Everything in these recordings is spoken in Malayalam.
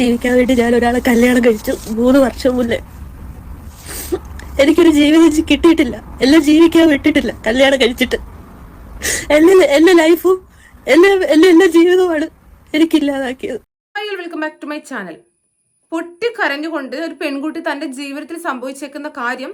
ജീവിക്കാൻ വേണ്ടി ഞാൻ ഒരാളെ കല്യാണം കഴിച്ചു മൂന്ന് വർഷം മുന്നേ. എനിക്കൊരു ജീവിതം കിട്ടിയിട്ടില്ല. എല്ലാം ജീവിക്കാൻ വിട്ടിട്ടില്ല കല്യാണം കഴിച്ചിട്ട്. എന്നെ എന്റെ ലൈഫും എന്റെ എന്റെ എല്ലാ ജീവിതവുമാണ് എനിക്കില്ലാതാക്കിയത്. Welcome back to my channel പൊട്ടിക്കരഞ്ഞുകൊണ്ട് ഒരു പെൺകുട്ടി തന്റെ ജീവിതത്തിൽ സംഭവിച്ചേക്കുന്ന കാര്യം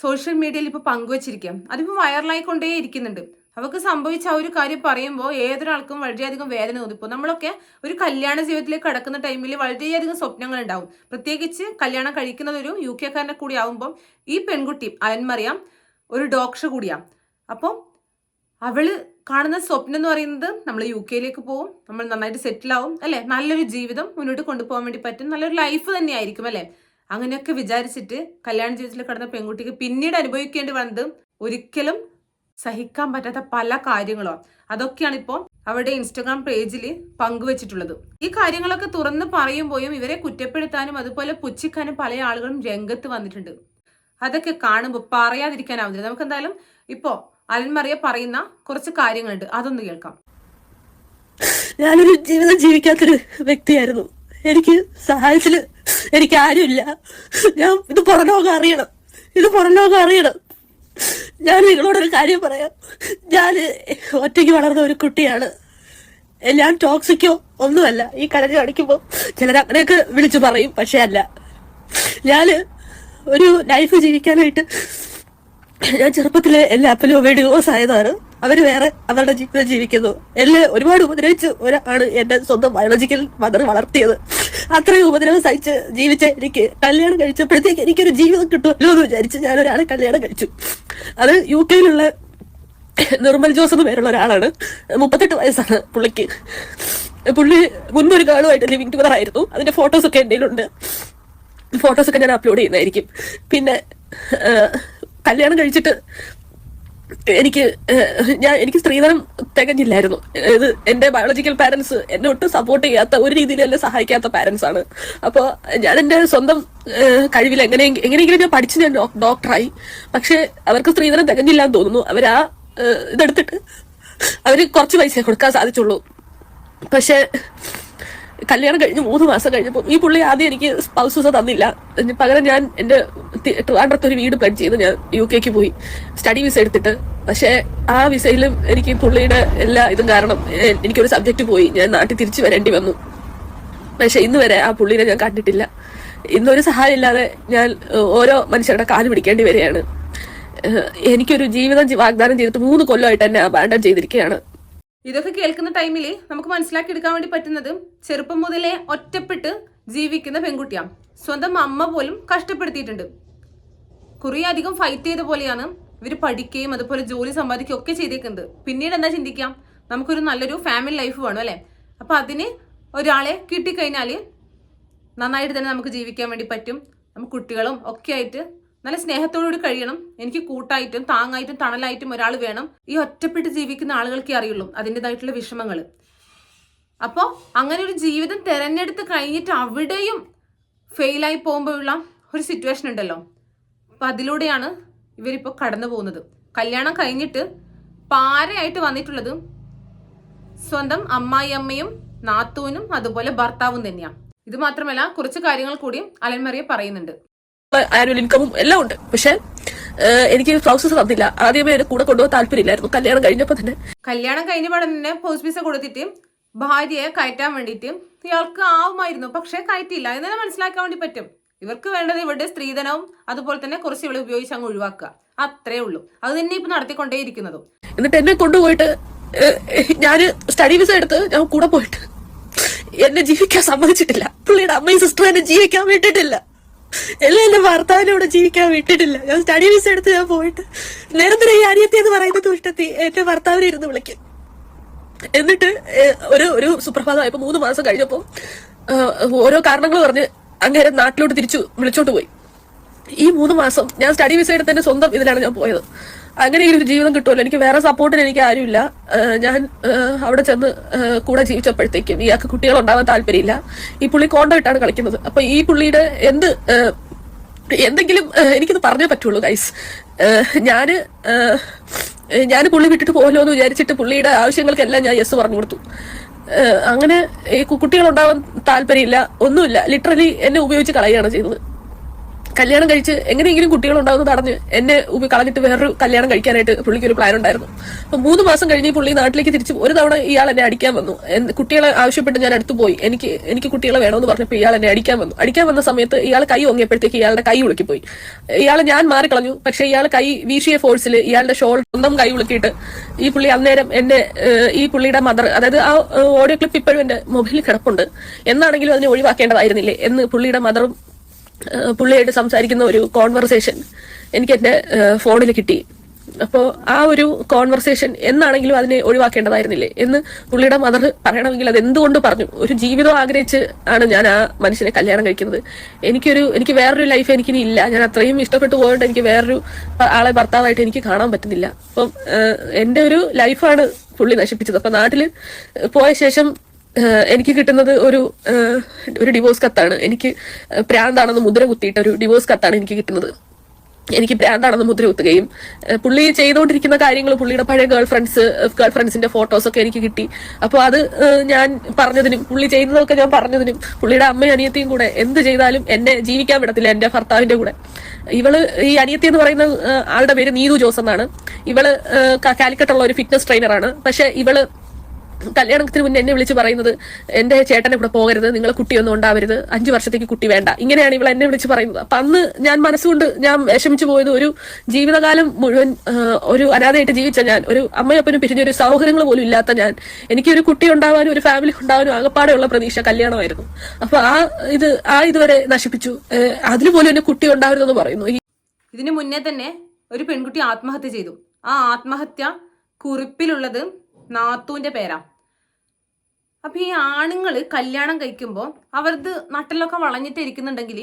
സോഷ്യൽ മീഡിയയിൽ ഇപ്പൊ പങ്കുവച്ചിരിക്കാം അതിപ്പോ വൈറലായിക്കൊണ്ടേ ഇരിക്കുന്നുണ്ട് അവർക്ക് സംഭവിച്ച ആ ഒരു കാര്യം പറയുമ്പോൾ ഏതൊരാൾക്കും വളരെയധികം വേദന തോന്നിപ്പോൾ നമ്മളൊക്കെ ഒരു കല്യാണ ജീവിതത്തിലേക്ക് കടക്കുന്ന ടൈമിൽ വളരെയധികം സ്വപ്നങ്ങൾ ഉണ്ടാവും പ്രത്യേകിച്ച് കല്യാണം കഴിക്കുന്നത് ഒരു യു കെക്കാരനെ കൂടി ആവുമ്പം ഈ പെൺകുട്ടി അലന്മറിയാം ഒരു ഡോക്ടർ കൂടിയാ. അപ്പോൾ അവൾ കാണുന്ന സ്വപ്നം എന്ന് പറയുന്നത് നമ്മൾ യു കെയിലേക്ക് പോകും നമ്മൾ നന്നായിട്ട് സെറ്റിൽ ആവും അല്ലെ? നല്ലൊരു ജീവിതം മുന്നോട്ട് കൊണ്ടുപോകാൻ വേണ്ടി പറ്റും നല്ലൊരു ലൈഫ് തന്നെയായിരിക്കും അല്ലെ? അങ്ങനെയൊക്കെ വിചാരിച്ചിട്ട് കല്യാണ ജീവിതത്തിൽ കടന്ന പെൺകുട്ടിക്ക് പിന്നീട് അനുഭവിക്കേണ്ടി വന്നത് ഒരിക്കലും സഹിക്കാൻ പറ്റാത്ത പല കാര്യങ്ങളും. അതൊക്കെയാണ് ഇപ്പോൾ അവരുടെ ഇൻസ്റ്റഗ്രാം പേജിൽ പങ്കുവച്ചിട്ടുള്ളത്. ഈ കാര്യങ്ങളൊക്കെ തുറന്ന് പറയുമ്പോഴും ഇവരെ കുറ്റപ്പെടുത്താനും അതുപോലെ പുച്ഛിക്കാനും പല ആളുകളും രംഗത്ത് വന്നിട്ടുണ്ട്. അതൊക്കെ കാണുമ്പോൾ പറയാതിരിക്കാനാവുന്നില്ല നമുക്ക് എന്തായാലും ഇപ്പോ അലൻമറിയ പറയുന്ന കുറച്ച് കാര്യങ്ങളുണ്ട്. അതൊന്ന് കേൾക്കാം. ഞാനൊരു ജീവിതം ജീവിക്കാത്തൊരു വ്യക്തിയായിരുന്നു. എനിക്ക് സഹായത്തിൽ എനിക്ക് ആരുമില്ല. ഞാൻ ഇത് പുറം ലോകം അറിയണം. ഇത് പുറം ലോകം അറിയണം. ഞാൻ നിങ്ങളോടൊരു കാര്യം പറയാം. ഞാൻ ഒറ്റയ്ക്ക് വളർന്ന ഒരു കുട്ടിയാണ്. ഞാൻ ടോക്സിക്കോ ഒന്നുമല്ല. ഈ കരഞ്ഞു കാണിക്കുമ്പോൾ ചിലർ അങ്ങനെയൊക്കെ വിളിച്ചു പറയും പക്ഷെ അല്ല. ഞാൻ ഒരു ലൈഫ് ജീവിക്കാനായിട്ട് ഞാൻ ചെറുപ്പത്തിലെ എല്ലാ അപ്പലും അമ്മയും ഡിവോഴ്സ് ആയതാണ്. അവർ വേറെ അവരുടെ ജീവിതം ജീവിക്കുന്നു. എന്നെ ഒരുപാട് ഉപദ്രവിച്ച് ഒരാണ് എന്റെ സ്വന്തം ബയോളജിക്കൽ മദർ വളർത്തിയത്. അത്രയും ഉപദ്രവം സഹിച്ച് ജീവിച്ച എനിക്ക് കല്യാണം കഴിച്ചപ്പോഴത്തേക്ക് എനിക്കൊരു ജീവിതം കിട്ടുമല്ലോ എന്ന് വിചാരിച്ച് ഞാൻ ഒരാളെ കല്യാണം കഴിച്ചു. അത് യു കെയിലുള്ള നിർമ്മൽ ജോസ് എന്ന് പേരുള്ള ഒരാളാണ്. മുപ്പത്തെട്ട് വയസ്സാണ് പുള്ളിക്ക്. പുള്ളി മുൻപൊരു കാളുമായിട്ട് ലിവിങ് ടുഗദർ ആയിരുന്നു. അതിന്റെ ഫോട്ടോസ് ഒക്കെ എന്റെ ഉണ്ട് ഫോട്ടോസ് ഒക്കെ ഞാൻ അപ്ലോഡ് ചെയ്യുന്നതായിരിക്കും. പിന്നെ കല്യാണം കഴിച്ചിട്ട് എനിക്ക് ഞാൻ എനിക്ക് സ്ത്രീധനം തികഞ്ഞില്ലായിരുന്നു. ഇത് എന്റെ ബയോളജിക്കൽ പാരന്റ്സ് എന്നെ ഒട്ടും സപ്പോർട്ട് ചെയ്യാത്ത ഒരു രീതിയിൽ എന്നെ സഹായിക്കാത്ത പാരന്റ്സ് ആണ്. അപ്പോൾ ഞാൻ എന്റെ സ്വന്തം കഴിവിൽ എങ്ങനെ എങ്ങനെയെങ്കിലും ഞാൻ പഠിച്ചു ഞാൻ ഡോക്ടറായി പക്ഷെ അവർക്ക് സ്ത്രീധനം തികഞ്ഞില്ല എന്ന് തോന്നുന്നു. അവർ ആ ഇതെടുത്തിട്ട് അവർ കുറച്ച് പൈസ കൊടുക്കാൻ സാധിച്ചുള്ളൂ. പക്ഷെ കല്യാണം കഴിഞ്ഞ് മൂന്ന് മാസം കഴിഞ്ഞപ്പോൾ ഈ പുള്ളി ആദ്യം എനിക്ക് സ്പൗസ് വിസ തന്നില്ല പകരം ഞാൻ എന്റെ തി- ട്രിവാൻഡ്രത്ത് ഒരു വീട് പ്ലാൻ ചെയ്ത്. ഞാൻ യു കെക്ക് പോയി. സ്റ്റഡി വിസ എടുത്തിട്ട്. പക്ഷെ ആ വിസയിലും എനിക്ക് പുള്ളിയുടെ എല്ലാ ഇതും കാരണം എനിക്കൊരു സബ്ജക്റ്റ് പോയി. ഞാൻ നാട്ടിൽ തിരിച്ചു വരേണ്ടി വന്നു. പക്ഷെ ഇന്ന് വരെ ആ പുള്ളിനെ ഞാൻ കണ്ടിട്ടില്ല. ഇന്നൊരു സഹായം ഇല്ലാതെ ഞാൻ ഓരോ മനുഷ്യരുടെ കാൽ പിടിക്കേണ്ടി വരികയാണ്. എനിക്കൊരു ജീവിതം വാഗ്ദാനം ചെയ്തിട്ട് മൂന്ന് കൊല്ലമായിട്ട് എന്നെ അബാൻഡൻ ചെയ്തിരിക്കുകയാണ്. ഇതൊക്കെ കേൾക്കുന്ന ടൈമിൽ നമുക്ക് മനസ്സിലാക്കി എടുക്കാൻ വേണ്ടി പറ്റുന്നത് ചെറുപ്പം മുതലേ ഒറ്റപ്പെട്ട് ജീവിക്കുന്ന പെൺകുട്ടിയാണ് സ്വന്തം അമ്മ പോലും കഷ്ടപ്പെടുത്തിയിട്ടുണ്ട്. കുറേ അധികം ഫൈറ്റ് ചെയ്ത പോലെയാണ് ഇവർ പഠിക്കുകയും അതുപോലെ ജോലി സമ്പാദിക്കുകയും ഒക്കെ ചെയ്തേക്കുന്നത്. പിന്നീട് എന്താ ചിന്തിക്കാം? നമുക്കൊരു നല്ലൊരു ഫാമിലി ലൈഫ് വേണം അല്ലേ? അപ്പൊ അതിന് ഒരാളെ കിട്ടിക്കഴിഞ്ഞാൽ നന്നായിട്ട് തന്നെ നമുക്ക് ജീവിക്കാൻ വേണ്ടി പറ്റും. നമുക്ക് കുട്ടികളും ഒക്കെ ആയിട്ട് നല്ല സ്നേഹത്തോടുകൂടി കഴിയണം. എനിക്ക് കൂട്ടായിട്ടും താങ്ങായിട്ടും തണലായിട്ടും ഒരാൾ വേണം. ഈ ഒറ്റപ്പെട്ട് ജീവിക്കുന്ന ആളുകൾക്കേ അറിയുള്ളൂ അതിന്റെതായിട്ടുള്ള വിഷമങ്ങൾ അപ്പോൾ അങ്ങനെ ഒരു ജീവിതം തിരഞ്ഞെടുത്ത് കഴിഞ്ഞിട്ട് അവിടെയും ഫെയിലായി പോകുമ്പോഴുള്ള ഒരു സിറ്റുവേഷൻ ഉണ്ടല്ലോ. അപ്പം അതിലൂടെയാണ് ഇവരിപ്പോൾ കടന്നു പോകുന്നത്. കല്യാണം കഴിഞ്ഞിട്ട് പാരയായിട്ട് വന്നിട്ടുള്ളത് സ്വന്തം അമ്മായിയമ്മയും നാത്തൂനും അതുപോലെ ഭർത്താവും തന്നെയാണ് ഇത് മാത്രമല്ല കുറച്ച് കാര്യങ്ങൾ കൂടി അലൻമറിയ പറയുന്നുണ്ട്. ആനുവൽ ഇൻകമും എല്ലാം ഉണ്ട്. പക്ഷെ എനിക്ക് ഫ്ലൗസസ് തന്നില്ല. ആദ്യമേ എന്നെ കൂടെ കൊണ്ടുപോകാൻ താല്പര്യമില്ലായിരുന്നു. കല്യാണം കഴിഞ്ഞപ്പോ തന്നെ. കല്യാണം കഴിഞ്ഞ പാടം തന്നെ പോസ്റ്റ് പീസ് കൊടുത്തിട്ട് ഭാര്യയെ കയറ്റാൻ വേണ്ടിയിട്ട് ഇയാൾക്ക് ആവുമായിരുന്നു. പക്ഷെ കയറ്റിയില്ല. എന്ന് തന്നെ മനസ്സിലാക്കാൻ വേണ്ടി പറ്റും. ഇവർക്ക് വേണ്ടത് ഇവരുടെ സ്ത്രീധനവും അതുപോലെ തന്നെ കുറച്ച് ഇവളെ ഉപയോഗിച്ച് അങ്ങ് ഒഴിവാക്കുക. അത്രേ ഉള്ളൂ. അത് തന്നെ ഇപ്പൊ നടത്തിക്കൊണ്ടേയിരിക്കുന്നതും. എന്നിട്ട് എന്നെ കൊണ്ടുപോയിട്ട് ഞാൻ സ്റ്റഡി വിസ എടുത്ത് ഞാൻ കൂടെ പോയിട്ട് എന്നെ ജീവിക്കാൻ സമ്മതിച്ചിട്ടില്ല. പുള്ളിയുടെ അമ്മയും സിസ്റ്ററും എന്നെ ജീവിക്കാൻ വിട്ടിട്ടില്ല എല്ലാം എന്റെ ഭർത്താവിനെ ഇവിടെ ജീവിക്കാൻ വിട്ടിട്ടില്ല. ഞാൻ സ്റ്റഡി വിസ എടുത്ത് ഞാൻ പോയിട്ട് നിരന്തരം ഈ അനിയത്തി എന്ന് പറയുന്ന തുഷ്ടത്തി എന്റെ ഭർത്താവിനെ ഇരുന്ന് വിളിക്കും. എന്നിട്ട് ഒരു ഒരു സുപ്രഭാതമായപ്പോ മൂന്ന് മാസം കഴിഞ്ഞപ്പോ ഓരോ കാരണങ്ങൾ പറഞ്ഞ് അങ്ങേരെ നാട്ടിലോട്ട് തിരിച്ചു വിളിച്ചോണ്ട് പോയി. ഈ മൂന്ന് മാസം ഞാൻ സ്റ്റഡി വിസ എടുത്ത് എന്റെ സ്വന്തം ഇതിലാണ് ഞാൻ പോയത്. അങ്ങനെ ഒരു ജീവിതം കിട്ടുമല്ലോ. എനിക്ക് വേറെ സപ്പോർട്ടിന് എനിക്ക് ആരുമില്ല. ഞാൻ അവിടെ ചെന്ന് കൂടെ ജീവിച്ചപ്പോഴത്തേക്കും ഇയാൾക്ക് കുട്ടികൾ ഉണ്ടാവാൻ താല്പര്യമില്ല. ഈ പുള്ളി കോണ്ടോ ഇട്ടാണ് കളിക്കുന്നത്. അപ്പൊ ഈ പുള്ളിയുടെ എന്ത് എന്തെങ്കിലും എനിക്കിത് പറഞ്ഞേ പറ്റുള്ളൂ ഗൈസ് ഞാൻ ഞാൻ പുള്ളി വിട്ടിട്ട് പോകലോ എന്ന് വിചാരിച്ചിട്ട് പുള്ളിയുടെ ആവശ്യങ്ങൾക്കെല്ലാം ഞാൻ യെസ് പറഞ്ഞു കൊടുത്തു. അങ്ങനെ ഈ കുട്ടികൾ ഉണ്ടാവാൻ താല്പര്യമില്ല. ഒന്നുമില്ല. ലിറ്ററലി എന്നെ ഉപയോഗിച്ച് കളയുകയാണ് ചെയ്തത് കല്യാണം കഴിച്ച് എങ്ങനെയെങ്കിലും കുട്ടികൾ ഉണ്ടാവുന്ന തടഞ്ഞ് എന്നെ കളഞ്ഞിട്ട് വേറൊരു കല്യാണം കഴിക്കാനായിട്ട് പുള്ളിക്ക് ഒരു പ്ലാൻ ഉണ്ടായിരുന്നു. അപ്പൊ മൂന്ന് മാസം കഴിഞ്ഞ് പുള്ളി നാട്ടിലേക്ക് തിരിച്ചു ഒരു തവണ ഇയാൾ എന്നെ അടിക്കാൻ വന്നു. കുട്ടികളെ ആവശ്യപ്പെട്ട് ഞാൻ അടുത്ത് പോയി. എനിക്ക് എനിക്ക് കുട്ടികളെ വേണമെന്ന് പറഞ്ഞപ്പോൾ ഇയാൾ എന്നെ അടിക്കാൻ വന്നു. അടിക്കാൻ വന്ന സമയത്ത് ഇയാൾ കൈ ഒങ്ങിയപ്പോഴത്തേക്ക് ഇയാളുടെ കൈ ഉളുക്കിപ്പോയി. ഇയാൾ ഞാൻ മാറിക്കളഞ്ഞു. പക്ഷെ ഇയാൾ കൈ വീശിയ ഫോഴ്സിൽ ഇയാളുടെ ഷോൾ സ്വന്തം കൈ ഉളുക്കിയിട്ട് ഈ പുള്ളി അന്നേരം എന്നെ ഈ പുള്ളിയുടെ മദർ അതായത് ആ ഓഡിയോ ക്ലിപ്പ് ഇപ്പോഴും എന്റെ മൊബൈലിൽ കിടപ്പുണ്ട്. എന്നാണെങ്കിലും അതിനെ ഒഴിവാക്കേണ്ടതായിരുന്നില്ലേ എന്ന് പുള്ളിയുടെ മദറും പുള്ളിയായിട്ട് സംസാരിക്കുന്ന ഒരു കോൺവെർസേഷൻ എനിക്ക് എന്റെ ഫോണിൽ കിട്ടി. അപ്പോൾ ആ ഒരു കോൺവെർസേഷൻ എന്നാണെങ്കിലും അതിനെ ഒഴിവാക്കേണ്ടതായിരുന്നില്ലേ? എന്ന് പുള്ളിയുടെ മദർ പറയണമെങ്കിൽ അത് എന്തുകൊണ്ട് പറഞ്ഞു? ഒരു ജീവിതം ആഗ്രഹിച്ച് ആണ് ഞാൻ ആ മനുഷ്യനെ കല്യാണം കഴിക്കുന്നത്. എനിക്കൊരു എനിക്ക് വേറൊരു ലൈഫ് എനിക്കിനി ഇല്ല. ഞാൻ അത്രയും ഇഷ്ടപ്പെട്ടു പോയിട്ട് എനിക്ക് വേറൊരു ആളെ ഭർത്താവായിട്ട് എനിക്ക് കാണാൻ പറ്റുന്നില്ല. അപ്പം എന്റെ ഒരു ലൈഫാണ് പുള്ളി നശിപ്പിച്ചത്. അപ്പൊ നാട്ടിൽ പോയ ശേഷം എനിക്ക് കിട്ടുന്നത് ഒരു ഒരു ഡിവോഴ്സ് കത്താണ്. എനിക്ക് പ്രാന്താണെന്ന് മുദ്ര കുത്തിയിട്ട് ഒരു ഡിവോഴ്സ് കത്താണ് എനിക്ക് കിട്ടുന്നത്. എനിക്ക് പ്രാന്താണെന്ന് മുദ്ര കുത്തുകയും പുള്ളി ചെയ്തുകൊണ്ടിരിക്കുന്ന കാര്യങ്ങൾ പുള്ളിയുടെ പഴയ ഗേൾ ഫ്രണ്ട്സ് ഗേൾ ഫ്രണ്ട്സിന്റെ ഫോട്ടോസ് ഒക്കെ എനിക്ക് കിട്ടി. അപ്പോൾ അത് ഞാൻ പറഞ്ഞതിനും പുള്ളി ചെയ്യുന്നതൊക്കെ ഞാൻ പറഞ്ഞതിനും പുള്ളിയുടെ അമ്മയും അനിയത്തിയും കൂടെ എന്ത് ചെയ്താലും എന്നെ ജീവിക്കാൻ വിടത്തില്ല എന്റെ ഭർത്താവിന്റെ കൂടെ. ഇവൾ ഈ അനിയത്തി എന്ന് പറയുന്ന ആളുടെ പേര് നീതു ജോസ് എന്നാണ്. ഇവൾ കാലിക്കട്ടുള്ള ഒരു ഫിറ്റ്നസ് ട്രെയിനറാണ് പക്ഷെ ഇവൾ കല്യാണത്തിന് മുന്നേ എന്നെ വിളിച്ച് പറയുന്നത് എന്റെ ചേട്ടനെ കൂടെ പോകരുത് നിങ്ങൾ കുട്ടിയൊന്നും ഉണ്ടാവരുത് അഞ്ചു വർഷത്തേക്ക് കുട്ടി വേണ്ട. ഇങ്ങനെയാണ് ഇവൾ എന്നെ വിളിച്ച് പറയുന്നത്. അപ്പൊ അന്ന് ഞാൻ മനസ്സുകൊണ്ട് ഞാൻ വിഷമിച്ചു പോയത് ഒരു ജീവിതകാലം മുഴുവൻ ഒരു അനാഥയായിട്ട് ജീവിച്ച ഞാൻ ഒരു അമ്മയപ്പനും പിരിഞ്ഞ ഒരു സൗകര്യങ്ങൾ പോലും ഇല്ലാത്ത ഞാൻ. എനിക്ക് ഒരു കുട്ടി ഉണ്ടാവാനും ഒരു ഫാമിലി ഉണ്ടാവാനും ആകപ്പാടെയുള്ള പ്രതീക്ഷ കല്യാണമായിരുന്നു. അപ്പൊ ആ ഇത് ആ ഇതുവരെ നശിപ്പിച്ചു. അതിൽ പോലും എന്നെ കുട്ടി ഉണ്ടാവരുതെന്ന് പറയുന്നു. ഇതിനു മുന്നേ തന്നെ ഒരു പെൺകുട്ടി ആത്മഹത്യ ചെയ്തു. ആ ആത്മഹത്യ കുറിപ്പിലുള്ളത് നാത്തൂന്റെ പേരാ. അപ്പൊ ഈ ആണുങ്ങൾ കല്യാണം കഴിക്കുമ്പോൾ അവർക്ക് നട്ടിലൊക്കെ വളഞ്ഞിട്ട് ഇരിക്കുന്നുണ്ടെങ്കിൽ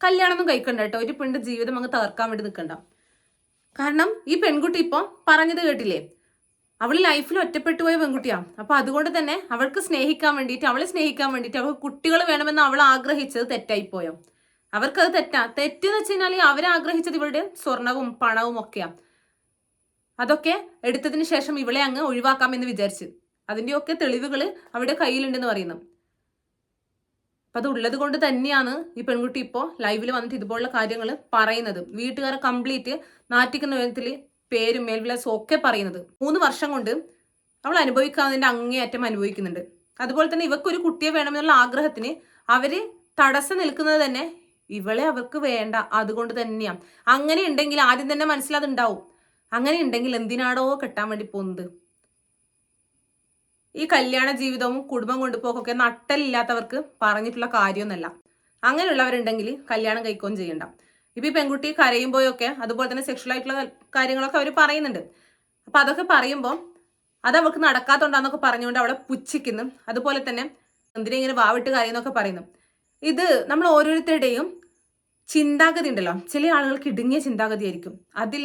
കല്യാണം ഒന്നും കഴിക്കണ്ട കേട്ടോ. ഒരു പെണ്ണിന്റെ ജീവിതം അങ്ങ് തകർക്കാൻ വേണ്ടി നിൽക്കണ്ട കാരണം ഈ പെൺകുട്ടി ഇപ്പൊ പറഞ്ഞത് കേട്ടില്ലേ? അവൾ ലൈഫിൽ ഒറ്റപ്പെട്ടു പോയ പെൺകുട്ടിയാണ് അപ്പോൾ അതുകൊണ്ട് തന്നെ അവൾക്ക് സ്നേഹിക്കാൻ വേണ്ടിയിട്ട് അവളെ സ്നേഹിക്കാൻ വേണ്ടിയിട്ട് അവൾക്ക് കുട്ടികൾ വേണമെന്ന് അവൾ ആഗ്രഹിച്ചത് തെറ്റായി പോയോ അവർക്കത് തെറ്റാ. തെറ്റെന്ന് വെച്ച് കഴിഞ്ഞാൽ അവരാഗ്രഹിച്ചത് ഇവളുടെ സ്വർണവും പണവും ഒക്കെയാ. അതൊക്കെ എടുത്തതിന് ശേഷം ഇവളെ അങ്ങ് ഒഴിവാക്കാമെന്ന് വിചാരിച്ചു. അതിന്റെയൊക്കെ തെളിവുകൾ അവിടെ കയ്യിലുണ്ടെന്ന് പറയുന്നു. അപ്പൊ അത് ഉള്ളത് കൊണ്ട് തന്നെയാണ് ഈ പെൺകുട്ടി ഇപ്പോൾ ലൈവിൽ വന്നിട്ട് ഇതുപോലുള്ള കാര്യങ്ങൾ പറയുന്നത്. വീട്ടുകാരെ കംപ്ലീറ്റ് നാറ്റിക്കുന്ന വിധത്തിൽ പേരും മേൽവിലാസും ഒക്കെ പറയുന്നത്. മൂന്ന് വർഷം കൊണ്ട് അവൾ അനുഭവിക്കാവുന്നതിന്റെ അങ്ങേയറ്റം അനുഭവിക്കുന്നുണ്ട്. അതുപോലെ തന്നെ ഇവക്കൊരു കുട്ടിയെ വേണമെന്നുള്ള ആഗ്രഹത്തിന് അവർ തടസ്സം നിൽക്കുന്നത് തന്നെ ഇവളെ അവർക്ക് വേണ്ട. അതുകൊണ്ട് തന്നെയാണ് അങ്ങനെ ഉണ്ടെങ്കിൽ ആദ്യം തന്നെ മനസ്സിലതുണ്ടാവും അങ്ങനെ ഉണ്ടെങ്കിൽ എന്തിനാടോ കെട്ടാൻ വേണ്ടി പോകുന്നത്? ഈ കല്യാണ ജീവിതവും കുടുംബം കൊണ്ടുപോക്കൊക്കെ നട്ടലില്ലാത്തവർക്ക് പറഞ്ഞിട്ടുള്ള കാര്യമൊന്നല്ല. അങ്ങനെയുള്ളവരുണ്ടെങ്കിൽ കല്യാണം കഴിക്കുകയും ചെയ്യണ്ട. ഇപ്പൊ ഈ പെൺകുട്ടി കരയുമ്പോഴൊക്കെ അതുപോലെ തന്നെ സെക്ഷൽ ആയിട്ടുള്ള കാര്യങ്ങളൊക്കെ അവർ പറയുന്നുണ്ട്. അപ്പൊ അതൊക്കെ പറയുമ്പോൾ അത് അവൾക്ക് നടക്കാത്തോണ്ടാന്നൊക്കെ പറഞ്ഞുകൊണ്ട് അവളെ പുച്ഛിക്കുന്നു. അതുപോലെ തന്നെ എന്തിനെ ഇങ്ങനെ വാവിട്ട് കരയെന്നൊക്കെ പറയുന്നു. ഇത് നമ്മൾ ഓരോരുത്തരുടെയും ചിന്താഗതി ഉണ്ടല്ലോ. ചില ആളുകൾക്ക് ഇടുങ്ങിയ ചിന്താഗതി ആയിരിക്കും അതിൽ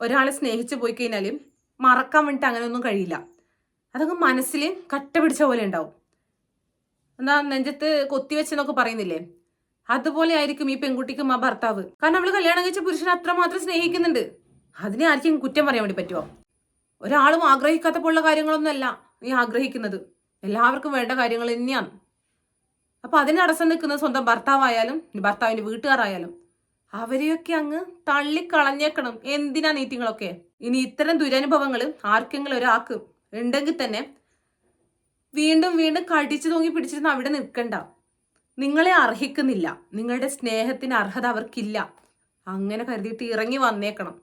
ഒരാളെ സ്നേഹിച്ചു പോയി കഴിഞ്ഞാൽ മറക്കാൻ വേണ്ടിയിട്ട് അങ്ങനെയൊന്നും കഴിയില്ല. അതൊക്കെ മനസ്സിൽ കട്ട പിടിച്ച പോലെ ഉണ്ടാവും. എന്താ നെഞ്ചത്ത് കൊത്തിവെച്ചെന്നൊക്കെ പറയുന്നില്ലേ? അതുപോലെ ആയിരിക്കും ഈ പെൺകുട്ടിക്കും ആ ഭർത്താവ്. കാരണം അവൾ കല്യാണം കഴിച്ച പുരുഷനെ അത്രമാത്രം സ്നേഹിക്കുന്നുണ്ട്. അതിനെ ആർക്കും കുറ്റം പറയാൻ വേണ്ടി പറ്റുമോ ഒരാളും ആഗ്രഹിക്കാത്ത പോലുള്ള കാര്യങ്ങളൊന്നും അല്ല നീ ആഗ്രഹിക്കുന്നത്. എല്ലാവർക്കും വേണ്ട കാര്യങ്ങൾ തന്നെയാണ്. അപ്പൊ അതിന് തടസ്സം നിൽക്കുന്നത് സ്വന്തം ഭർത്താവായാലും ഭർത്താവിന്റെ വീട്ടുകാരായാലും അവരെയൊക്കെ അങ്ങ് തള്ളിക്കളഞ്ഞേക്കണം. എന്തിനാ നീറ്റിങ്ങളൊക്കെ? ഇനി ഇത്തരം ദുരനുഭവങ്ങൾ ആർക്കെങ്കിലും ഒരാൾക്ക് ഉണ്ടെങ്കിൽ തന്നെ വീണ്ടും വീണ്ടും കടിച്ചു തൂങ്ങി പിടിച്ചിരുന്ന് അവിടെ നിൽക്കണ്ട. നിങ്ങളെ അർഹിക്കുന്നില്ല. നിങ്ങളുടെ സ്നേഹത്തിന് അർഹത അവർക്കില്ല. അങ്ങനെ കരുതിയിട്ട് ഇറങ്ങി വന്നേക്കണം.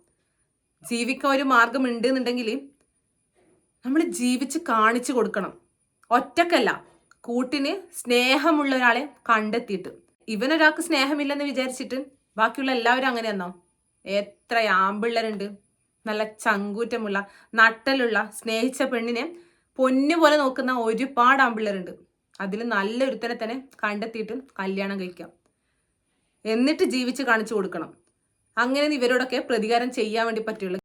ജീവിക്കാൻ ഒരു മാർഗം ഉണ്ട് എന്നുണ്ടെങ്കിൽ നമ്മൾ ജീവിച്ച് കാണിച്ചു കൊടുക്കണം. ഒറ്റക്കല്ല കൂട്ടിന് സ്നേഹമുള്ള ഒരാളെ കണ്ടെത്തിയിട്ട്. ഇവനൊരാൾക്ക് സ്നേഹമില്ലെന്ന് വിചാരിച്ചിട്ട് ബാക്കിയുള്ള എല്ലാവരും അങ്ങനെയെന്നോ? എത്ര ആമ്പിള്ളരുണ്ട്. നല്ല ചങ്കൂറ്റമുള്ള നട്ടലുള്ള സ്നേഹിച്ച പെണ്ണിനെ പൊന്നുപോലെ നോക്കുന്ന ഒരുപാട് ആമ്പിള്ളരുണ്ട്. അതിൽ നല്ലൊരുത്തനെ തന്നെ കണ്ടെത്തിയിട്ട് കല്യാണം കഴിക്കാം. എന്നിട്ട് ജീവിച്ച് കാണിച്ചു കൊടുക്കണം. അങ്ങനെ ഇവരോടൊക്കെ പ്രതികാരം ചെയ്യാൻ വേണ്ടി പറ്റുള്ളൂ.